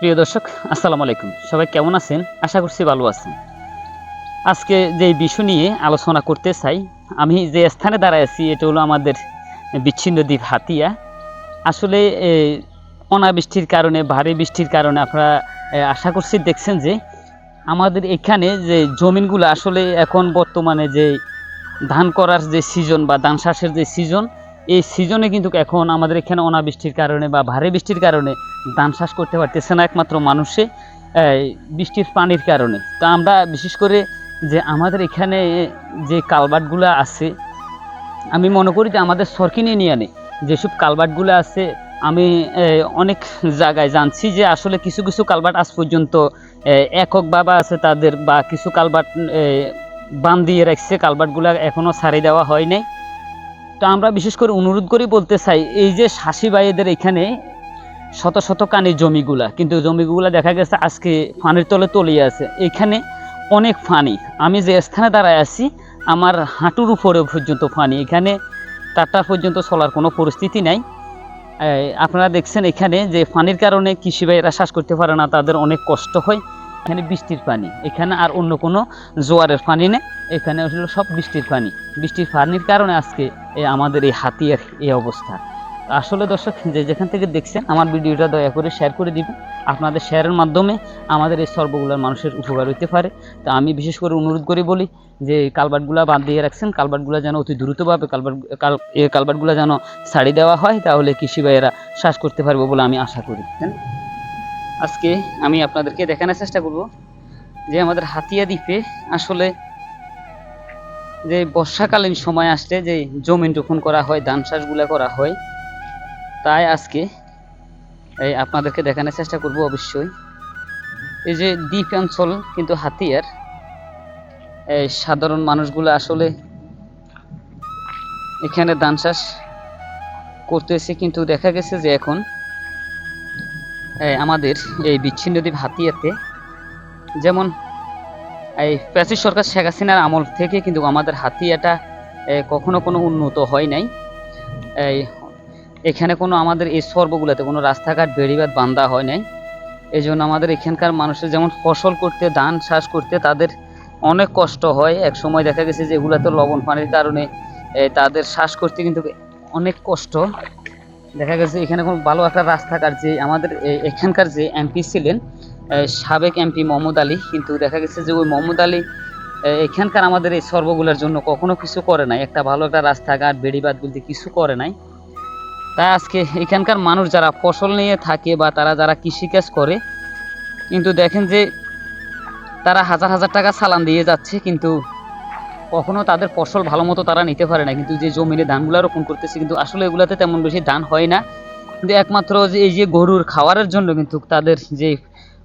প্রিয় দর্শক, আসসালামু আলাইকুম। সবাই কেমন আছেন? আশা করছি ভালো আছেন। আজকে যে বিষয় নিয়ে আলোচনা করতে চাই, আমি যে স্থানে দাঁড়ায় আছি, এটা হলো আমাদের বিচ্ছিন্ন দ্বীপ হাতিয়া। আসলে অনাবৃষ্টির কারণে, ভারী বৃষ্টির কারণে আপনারা আশা করছি দেখছেন যে, আমাদের এখানে যে জমিনগুলো আসলে এখন বর্তমানে যে ধান করার যে সিজন বা ধান চাষের যে সিজন এই সিজনে কিন্তু এখন আমাদের এখানে অনাবৃষ্টির কারণে বা ভারী বৃষ্টির কারণে ধান চাষ করতে পারতেছে না একমাত্র মানুষে বৃষ্টির পানির কারণে। তো আমরা বিশেষ করে যে আমাদের এখানে যে কালবাটগুলো আছে, আমি মনে করি যে আমাদের সরকিনে নিয়ে আনে। যেসব কালবাটগুলো আছে, আমি অনেক জায়গায় জানছি যে আসলে কিছু কিছু কালবাট আজ পর্যন্ত একক বাবা আছে তাদের বা কিছু কালবাট বান দিয়ে রাখছে, কালবাটগুলো এখনও ছাড়ি দেওয়া হয় নাই। তো আমরা বিশেষ করে অনুরোধ করি বলতে চাই, এই যে শাসি ভাইদের এখানে শত শত কানি জমিগুলা, কিন্তু জমিগুলা দেখা গেছে আজকে ফানির তলে তলিয়ে আছে। এখানে অনেক ফানি। আমি যে স্থানে দাঁড়ায় আছি, আমার হাঁটুর উপরে পর্যন্ত ফানি। এখানে টাটা পর্যন্ত চলার কোনো পরিস্থিতি নাই। আপনারা দেখছেন এখানে যে পানির কারণে কৃষি ভাইয়েরা শ্বাস করতে পারে না, তাদের অনেক কষ্ট হয়। এখানে বৃষ্টির পানি, এখানে আর অন্য কোনো জোয়ারের পানি নেই, এখানে হলো সব বৃষ্টির পানি। বৃষ্টির পানির কারণে আজকে আমাদের এই হাতিয়ার, এই অবস্থা। আসলে দর্শক, যে যেখান থেকে দেখছেন আমার ভিডিওটা দয়া করে শেয়ার করে দিবেন। আপনাদের শেয়ারের মাধ্যমে আমাদের এই সর্বগুলার মানুষের উপকার হইতে পারে। তো আমি বিশেষ করে অনুরোধ করে বলি যে কালবাটগুলা বাদ দিয়ে রাখছেন কালবাটগুলা যেন অতি দ্রুতভাবে কালবাট কাল এই কালবাটগুলা যেন ছাড়ি দেওয়া হয়, তাহলে কৃষি ভাইয়েরা শ্বাস করতে পারব বলে আমি আশা করি? আজকে আমি আপনাদেরকে দেখানোর চেষ্টা করব যে আমাদের হাতিয়া দ্বীপে আসলে যে বর্ষাকালীন সময় আসলে যে জমিন রোপণ করা হয়, ধান চাষগুলো করা হয়, তাই আজকে এই আপনাদেরকে দেখানোর চেষ্টা করব অবশ্যই। এই যে দ্বীপ অঞ্চল কিন্তু হাতিয়ার, এই সাধারণ মানুষগুলো আসলে এখানে ধান চাষ করতেছে, কিন্তু দেখা গেছে যে এখন আমাদের এই বিচ্ছিন্ন দ্বীপ হাতিয়াতে যেমন এই প্যাসিস সরকার শেখ হাসিনার আমল থেকে কিন্তু আমাদের হাতিয়াটা কখনো কোনো উন্নত হয় নাই। এই, এখানে কোনো আমাদের এই সর্বগুলোতে কোনো রাস্তাঘাট বেড়িবাদ বান্ধা হয় নাই। এই জন্য আমাদের এখানকার মানুষের যেমন ফসল করতে, ধান চাষ করতে তাদের অনেক কষ্ট হয়। এক সময় দেখা গেছে যে এগুলাতে লবণ পানির কারণে তাদের শ্বাস করতে কিন্তু অনেক কষ্ট। দেখা গেছে এখানে কোনো ভালো একটা রাস্তাঘাট যে আমাদের এখানকার যে এমপি ছিলেন সাবেক এমপি মোহাম্মদ আলী, কিন্তু দেখা গেছে যে ওই মোহাম্মদ আলী এখানকার আমাদের এই সর্বগুলোর জন্য কখনো কিছু করে নাই। একটা ভালো একটা রাস্তাঘাট বেড়িবাদ বলতে কিছু করে নাই। তাই আজকে এখানকার মানুষ যারা ফসল নিয়ে থাকে বা তারা যারা কৃষিকাজ করে, কিন্তু দেখেন যে তারা হাজার হাজার টাকা চালান দিয়ে যাচ্ছে, কিন্তু কখনো তাদের ফসল ভালো মতো তারা নিতে পারে না। কিন্তু যে জমিনে ধানগুলো রোপণ করতেছে, কিন্তু আসলে এগুলাতে তেমন বেশি ধান হয় না। কিন্তু একমাত্র যে এই যে গরুর খাওয়ারের জন্য কিন্তু তাদের যে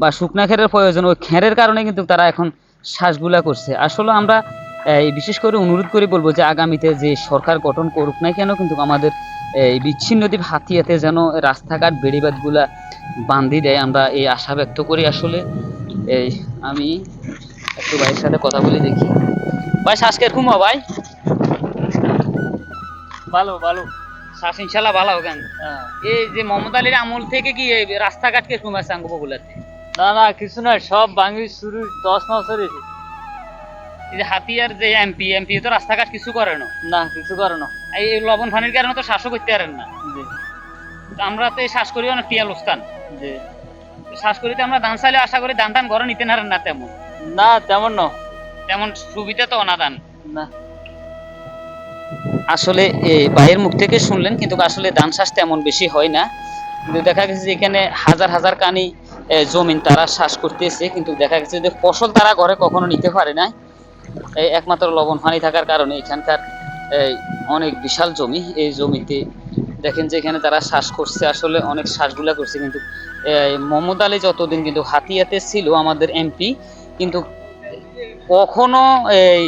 বা শুকনা খেরের প্রয়োজন, ওই খেরের কারণে কিন্তু তারা এখন শ্বাসগুলা করছে। আসলে আমরা, এই বিশেষ করে অনুরোধ করে বলব যে আগামীতে যে সরকার গঠন করুক না কেন, কিন্তু আমাদের, এই বিচ্ছিন্ন দ্বীপ হাতিয়াতে যেন রাস্তাঘাট বেড়িবাদগুলা বান্ধি দেয়। আমরা এই আশা ব্যক্ত করি। আসলে, এই আমি একটু ভাইয়ের সাথে কথা বলে দেখি। ভাই শ্বাস কীরকম ভাই। ভালো ভালো। শ্বাস ইনশাল্লাহ ভালো কেন এই যে মোহাম্মদ আলীর আমল থেকে কি এই রাস্তাঘাট কীরকম আঙ্গ বগুলাতে না না কিছু নয় সব ভাঙি শুরু দশ হয়েছে এই যে হাতিয়ার যে এমপি এমপি তো রাস্তাঘাট কিছু করে না? না কিছু করে না। এই লবণ পানির কারণে তো শ্বাসও করতে পারেন না। আমরা তো এই শ্বাস করিও না টিয়াল উস্তান শ্বাস করিতে আমরা ধান চাইলে আশা করি ধান টান ঘরে নিতে না তেমন। না তেমন না। তেমন সুবিধা তো অনাদান। না। আসলে এই ভাইয়ের মুখ থেকে শুনলেন, কিন্তু আসলে ধান চাষ তেমন বেশি হয় না। কিন্তু দেখা গেছে যে এখানে হাজার হাজার কানি জমিন তারা চাষ করতেছে, কিন্তু দেখা গেছে যে ফসল তারা ঘরে কখনো নিতে পারে না এই একমাত্র লবণ পানি থাকার কারণে এখানকার অনেক বিশাল জমি, এই জমিতে দেখেন যে এখানে তারা শ্বাস করছে। আসলে অনেক শ্বাসগুলা করছে, কিন্তু মোহাম্মদ আলী যতদিন কিন্তু হাতিয়াতে ছিল আমাদের এমপি, কিন্তু কখনো এই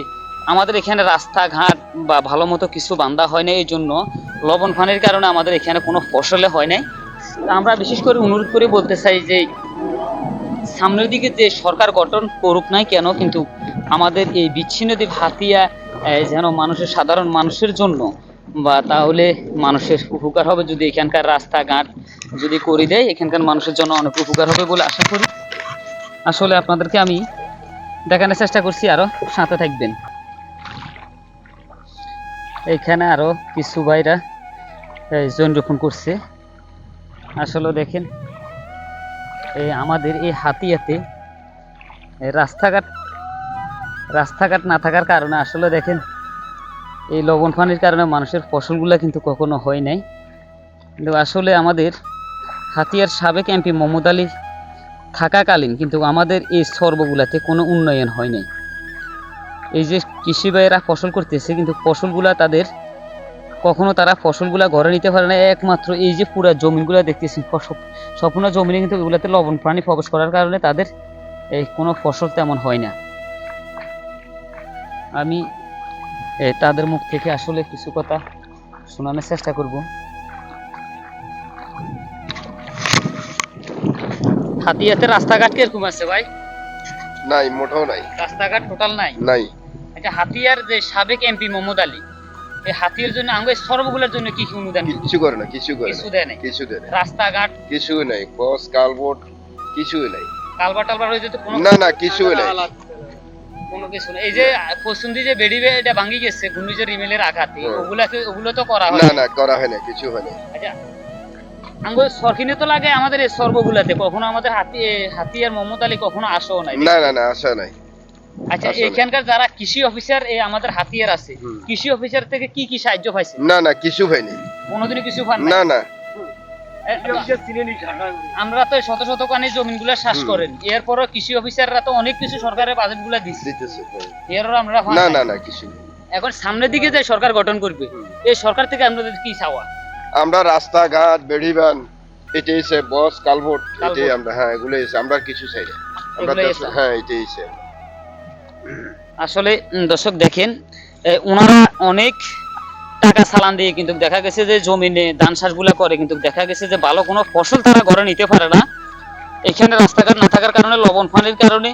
আমাদের এখানে রাস্তাঘাট বা ভালো মতো কিছু বান্ধা হয় না এই জন্য লবণ পানির কারণে আমাদের এখানে কোনো ফসলে হয় নাই। আমরা বিশেষ করে অনুরোধ করে বলতে চাই যে, সামনের দিকে যে সরকার গঠন করুক নাই কেন, কিন্তু আমাদের এই বিচ্ছিন্ন দ্বীপ হাতিয়া যেন মানুষের, সাধারণ মানুষের জন্য বা তাহলে মানুষের উপকার হবে যদি এখানকার রাস্তাঘাট যদি করে দেয়, এখানকার মানুষের জন্য অনেক উপকার হবে বলে আশা করি। আসলে আপনাদেরকে আমি দেখানোর চেষ্টা করছি, আরও সাথে থাকবেন। এইখানে আরও কিছু ভাইরা জৈন রোপণ করছে। আসলে দেখেন, এই আমাদের এই হাতিয়াতে রাস্তাঘাট রাস্তাঘাট না থাকার কারণে আসলে দেখেন, এই লবণ পানির কারণে মানুষের ফসলগুলো কিন্তু কখনো হয় নাই। কিন্তু আসলে আমাদের হাতিয়ার সাবেক এমপি মোহাম্মদ আলী থাকাকালীন কিন্তু আমাদের এই সর্বগুলাতে কোনো উন্নয়ন হয় নাই। এই যে কৃষি ভাইয়েরা ফসল করতেছে, কিন্তু ফসলগুলা তাদের কখনো তারা ফসলগুলা ঘরে নিতে পারে না। একমাত্র এই যে পুরা জমিনগুলা দেখতেছি সম্পূর্ণ জমিনে কিন্তু এগুলাতে লবণ প্রাণী প্রবেশ করার কারণে তাদের এই কোনো ফসল তেমন হয় না। আমি তাদের মুখ থেকে আসলে কিছু কথা শোনানোর চেষ্টা করব। হাতিয়াতে রাস্তাঘাট কীরকম আছে ভাই? নাই মোটেও নাই। রাস্তাঘাট টোটাল নাই? নাই। আচ্ছা হাতিয়ার যে সাবেক এমপি মোহাম্মদ আলী এই হাতিয়ার জন্য আমাদের সর্বগুলোর জন্য কি কি অনুদান কিছু করে না কিছু করে কিছু না দেয় নাই? কিছু দেয় না রাস্তাঘাট কিছু নাই বস কালবোর্ড কিছুই নাই। কালবার টালবার হয়ে যেত কোনো না না কিছুই নাই। কোনো কিছু না এই যে পশুন্দি যে বেড়ি এটা ভাঙি গেছে ঘূর্ণিঝড় ইমেলের আঘাতে। ওগুলাকে ওগুলো তো করা হয় না না করা হয় না কিছু হয় না আচ্ছা আঙ্গুল সরকিনে তো লাগে আমাদের এই সর্বগুলাতে কখনো আমাদের হাতি হাতিয়ার মোহাম্মদ আলী কখনো আসেও নাই। না না না আসা নাই। আচ্ছা এখানকার যারা কৃষি অফিসার এই আমাদের হাতিয়ার আছে কৃষি অফিসার থেকে কি কি সাহায্য পাইছে? না না কিছু হয়নি। কোনোদিনই কিছু পান না না। আমরা তো শত শত কানি শ্বাস। করেন। এরপরও কৃষি অফিসাররা তো অনেক কিছু সরকারের বাজেটগুলা দিচ্ছে দিতেছে হ্যাঁ। এরও আমরা না না না কিছু এখন সামনের দিকে যে সরকার গঠন করবে এই সরকার থেকে আমাদের কি চাওয়া? আমরা রাস্তাঘাট বেড়িবান এটাই এসে বস কালবোর্ড এটাই আমরা হ্যাঁ এগুলো এসে আমরা কিছু চাই না। আমরা। হ্যাঁ এটাই এসে আসলে দর্শক দেখেন ওনারা অনেক টাকা চালান দিয়ে কিন্তু দেখা গেছে যে জমিনে ধান চাষগুলা করে কিন্তু দেখা গেছে যে ভালো কোনো ফসল তারা ঘরে নিতে পারে না। এখানে রাস্তাঘাট না থাকার কারণে লবণ পানির কারণে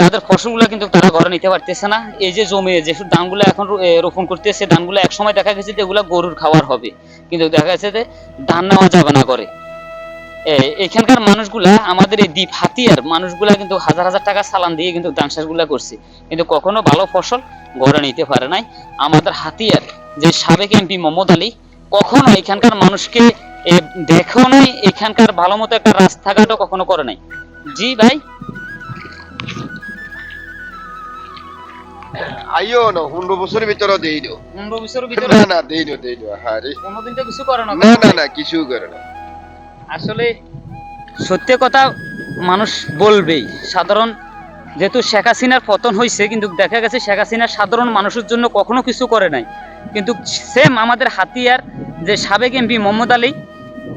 তাদের ফসলগুলো কিন্তু তারা ঘরে নিতে পারতেছে না। এই যে জমি যেসব ধানগুলো এখন রোপণ করতেছে, ধানগুলো এক সময় দেখা গেছে যে এগুলো গরুর খাওয়ার হবে। কিন্তু দেখা গেছে যে ধান নেওয়া যাবে না করে এখানকার মানুষগুলা, আমাদের এই দ্বীপ হাতিয়ার মানুষগুলা কিন্তু হাজার হাজার টাকা চালান দিয়ে কিন্তু ধান চাষগুলা করছে। কিন্তু কখনো ভালো ফসল ঘরে নিতে পারে নাই। আমাদের হাতিয়ার, যে সাবেক এমপি মোহাম্মদ আলী, কখনো এখানকার মানুষকে দেখেও নাই, এখানকার ভালো মতো একটা রাস্তাঘাটও কখনো করে নাই। জি ভাই? আইও না পনেরো বছরের ভিতরে দেই দিও। পনেরো বছরের ভিতরে না না দেই দিও দেই দিও কোনোদিন তো কিছু করে না। না না না কিছু করে না। আসলে সত্যি কথা মানুষ বলবেই সাধারণ যেহেতু শেখ হাসিনার পতন হয়েছে কিন্তু দেখা গেছে শেখ হাসিনা সাধারণ মানুষের জন্য কখনো কিছু করে নাই। কিন্তু সেম আমাদের হাতিয়ার যে সাবেক এমপি মোহাম্মদ আলী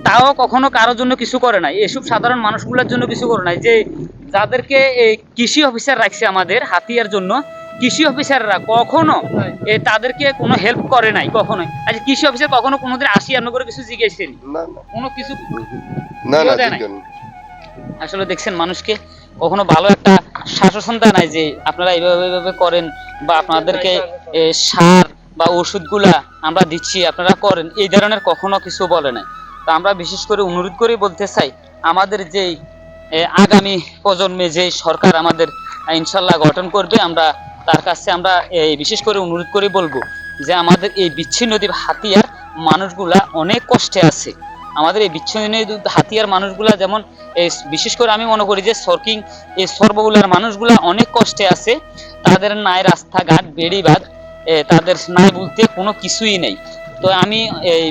তাও কখনো কারোর জন্য কিছু করে নাই। এসব সাধারণ মানুষগুলোর জন্য কিছু করে নাই যে যাদেরকে এই কৃষি অফিসার রাখছে আমাদের হাতিয়ার জন্য কৃষি অফিসাররা কখনো তাদেরকে কোনো হেল্প করে নাই কখনোই। আচ্ছা কৃষি অফিসার কখনো কোনোদিন আসি আপনার করে কিছু জিজ্ঞেসেন কোনো কিছু না না আসলে দেখছেন মানুষকে কখনো ভালো একটা শাসন দেয় নাই যে আপনারা এইভাবে এইভাবে করেন বা আপনাদেরকে সার বা ওষুধগুলা আমরা দিচ্ছি আপনারা করেন এই ধরনের কখনো কিছু বলে নাই। তো আমরা বিশেষ করে অনুরোধ করে বলতে চাই আমাদের যেই আগামী প্রজন্মে যে সরকার আমাদের ইনশাল্লাহ গঠন করবে আমরা তার কাছে আমরা এই বিশেষ করে অনুরোধ করে বলব যে আমাদের এই বিচ্ছিন্ন দ্বীপ হাতিয়ার মানুষগুলা অনেক কষ্টে আছে। আমাদের এই বিচ্ছিন্ন হাতিয়ার মানুষগুলা যেমন এই বিশেষ করে আমি মনে করি যে সর্কিং এই সর্বগুলার মানুষগুলা অনেক কষ্টে আছে। তাদের নাই রাস্তাঘাট বেড়িবাঁধ এ, তাদের নাই বলতে কোনো কিছুই নেই। তো আমি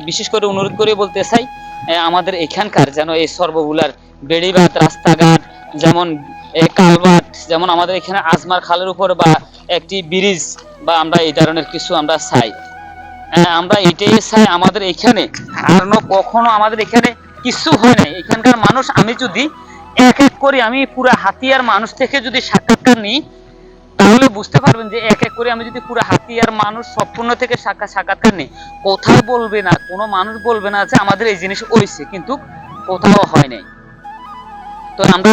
বিশেষ করে অনুরোধ করে বলতে চাই আমাদের এখানকার যেন এই সর্বগুলার বেড়িবাঁধ রাস্তাঘাট যেমন এ, কালভার্ট যেমন আমাদের এখানে আজমার খালের উপর বা একটি ব্রিজ বা আমরা এই ধরনের কিছু আমরা চাই। হ্যাঁ, আমরা এটাই চাই আমাদের এখানে। আর কখনো আমাদের এখানে কিছু হয় নাই। এখানকার মানুষ আমি যদি এক এক করে আমি পুরো হাতিয়ার মানুষ থেকে যদি সাক্ষাৎকার নিই তাহলে বুঝতে পারবেন যে এক এক করে আমি যদি পুরো হাতিয়ার মানুষ সম্পূর্ণ থেকে সাক্ষাৎ সাক্ষাৎকার নিই কোথাও বলবে না কোনো মানুষ বলবে না যে আমাদের এই জিনিস হয়েছে কিন্তু কোথাও হয় নাই। তো আমরা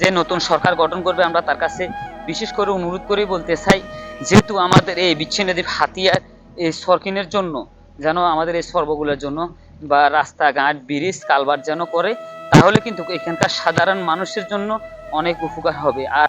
যে নতুন সরকার গঠন করবে আমরা তার কাছে বিশেষ করে অনুরোধ করে বলতে চাই, যেহেতু আমাদের এই বিচ্ছিন্ন দ্বীপ হাতিয়ার এই সরকিনের জন্য, যেন আমাদের এই সর্বগুলোর জন্য বা রাস্তাঘাট, ব্রিজ কালবার যেন করে, তাহলে কিন্তু এখানকার সাধারণ মানুষের জন্য অনেক উপকার হবে। আর